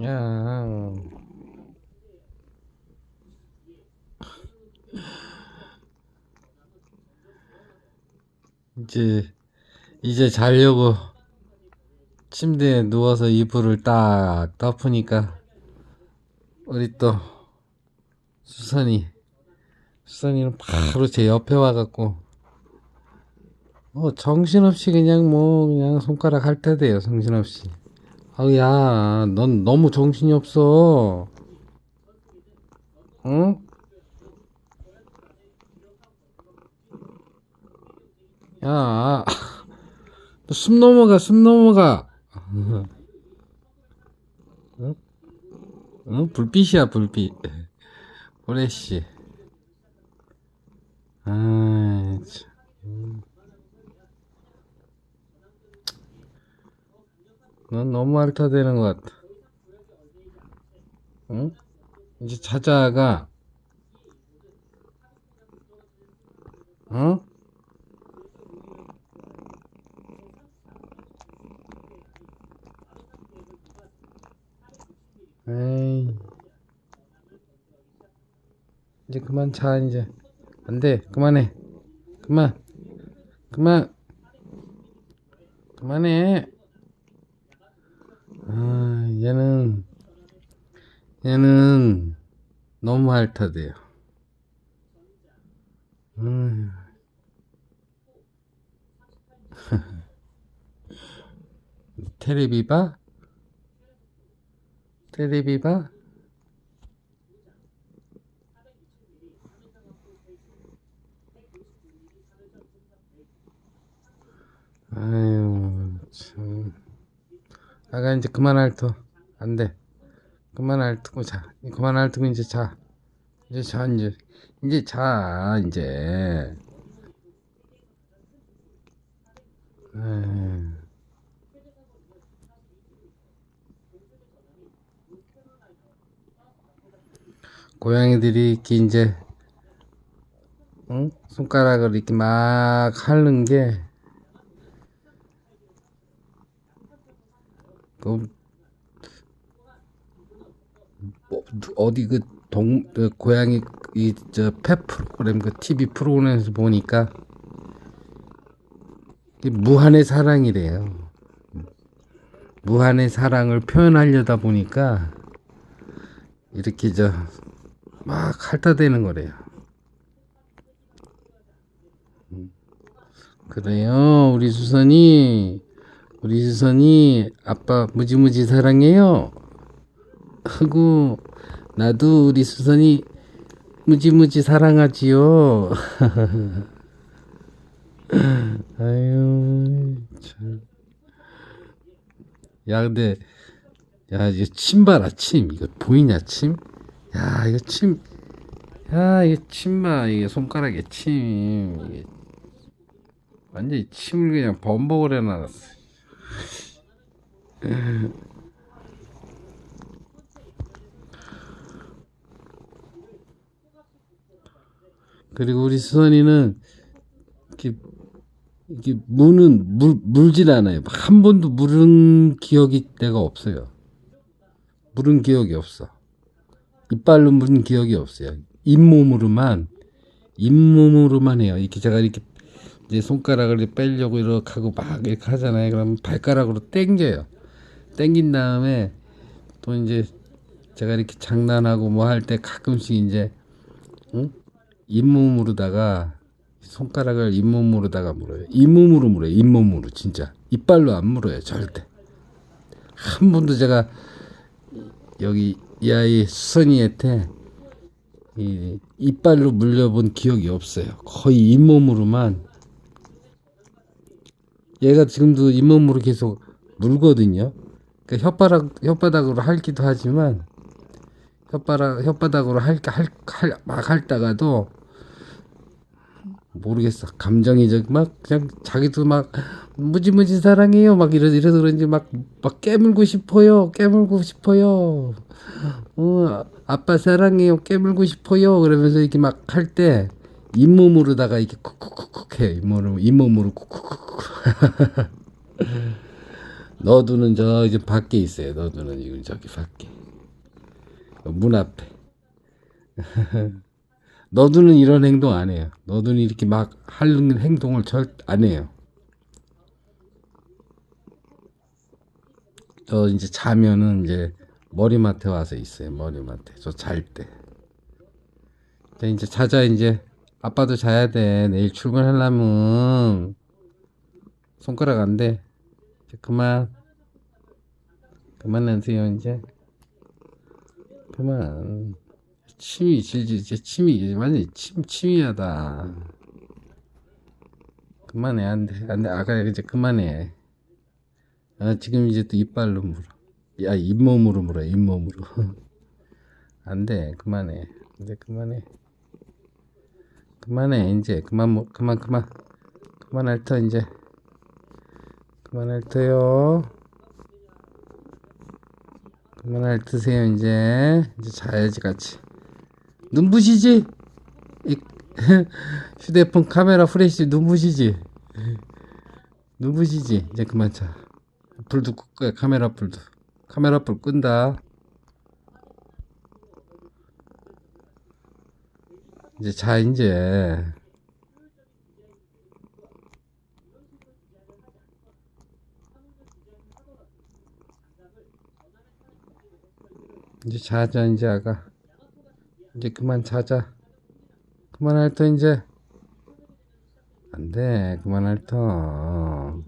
야. 이제 이제 자려고 침대에 누워서 이불을 딱 덮으니까 우리 또 수선이 수선이는 바로 제 옆에 와갖고 뭐 정신없이 그냥 뭐 그냥 손가락 핥아대요 정신없이 아우 야 넌 너무 정신이 없어 응? 야, 너 숨 넘어가, 숨 넘어가. 응? 응? 불빛이야, 불빛. 보레씨. 아, 참. 넌 너무 핥아대는 것 같아. 응? 이제 자자가. 응? 에이. 이제 그만 자, 이제. 안 돼. 그만해. 그만. 그만. 그만해. 아, 얘는, 얘는 너무 핥아대요. 음. 테레비 봐? 테레비 봐? 아유, 참. 아가 이제 그만 핥어. 안 돼. 그만 핥고 자. 그만 핥고 이제 자. 이제 자, 이제. 이제 자, 이제. 고양이들이 이렇게 이제 응? 손가락을 이렇게 막 핥는 게 그, 뭐, 어디 그 동, 그 고양이 이 저 펫 프로그램 그 TV 프로그램에서 보니까 무한의 사랑이래요. 무한의 사랑을 표현하려다 보니까 이렇게 저 막 핥아대는 거래요. 음. 그래요, 우리 수선이, 우리 수선이 아빠 무지무지 사랑해요. 하고 나도 우리 수선이 무지무지 사랑하지요. 아유, 참. 야, 근데, 야, 이거 침 봐라, 침. 이거 보이냐, 침? 야, 이거 침. 야, 이거 침 봐. 이게 손가락에 침. 이게 완전히 침을 그냥 범벅을 해놨어. 그리고 우리 수선이는 이렇게 이게 무는 물 물질 않아요. 한 번도 물은 기억이 내가 없어요. 물은 기억이 없어. 이빨로 물은 기억이 없어요. 잇몸으로만 잇몸으로만 해요. 이렇게 제가 이렇게 이제 손가락을 이렇게 빼려고 이렇게 하고 막 이렇게 하잖아요. 그러면 발가락으로 당겨요. 당긴 다음에 또 이제 제가 이렇게 장난하고 뭐 할 때 가끔씩 이제 응? 잇몸으로다가 손가락을 잇몸으로다가 물어요. 잇몸으로 물어요. 잇몸으로 진짜 이빨로 안 물어요. 절대. 한 번도 제가 여기 이 아이 수선이한테 이 이빨로 물려본 기억이 없어요. 거의 잇몸으로만 얘가 지금도 잇몸으로 계속 물거든요. 그러니까 혓바닥 혓바닥으로 핥기도 하지만 혓바닥 혓바닥으로 할할막 핥다가도 모르겠어. 감정이 저막 그냥 자기도 막 무지무지 사랑해요. 막 이러 이래서 그런지 막 막 깨물고 싶어요. 깨물고 싶어요. 어, 아빠 사랑해요. 깨물고 싶어요. 그러면서 이렇게 막 할 때 잇몸으로다가 이렇게 쿡쿡쿡쿡 해. 잇몸으로 잇몸으로 쿡쿡쿡. 너두는 저 이제 밖에 있어요. 너두는 이건 저기 밖에 문 앞에. 너두는 이런 행동 안 해요. 너두는 이렇게 막 하는 행동을 절 안 해요. 저 이제 자면은 이제 머리맡에 와서 있어요. 머리맡에 저 잘 때. 자, 이제 자자 이제 아빠도 자야 돼. 내일 출근하려면 손가락 안 돼. 그만. 그만하세요 이제. 그만. 침이 질질 이제 침이 완전 침 침이야다. 그만해 안돼 안돼 아가 이제 그만해. 아 지금 이제 또 이빨로 물어. 야 잇몸으로 물어 잇몸으로. 안돼 그만해 이제 그만해. 그만해 이제 그만 뭐 그만 그만 그만할 터 이제 그만할 터요. 그만할 터세요 이제 이제 자야지 같이. 눈부시지? 이 휴대폰 카메라 프레시 눈부시지? 눈부시지? 이제 그만 자. 불도 끌 거야, 카메라 불도. 카메라 불 끈다. 이제 자, 이제. 이제 자자, 이제 아가. 이제 그만 자자. 그만할 터 이제. 안 돼. 그만할 터.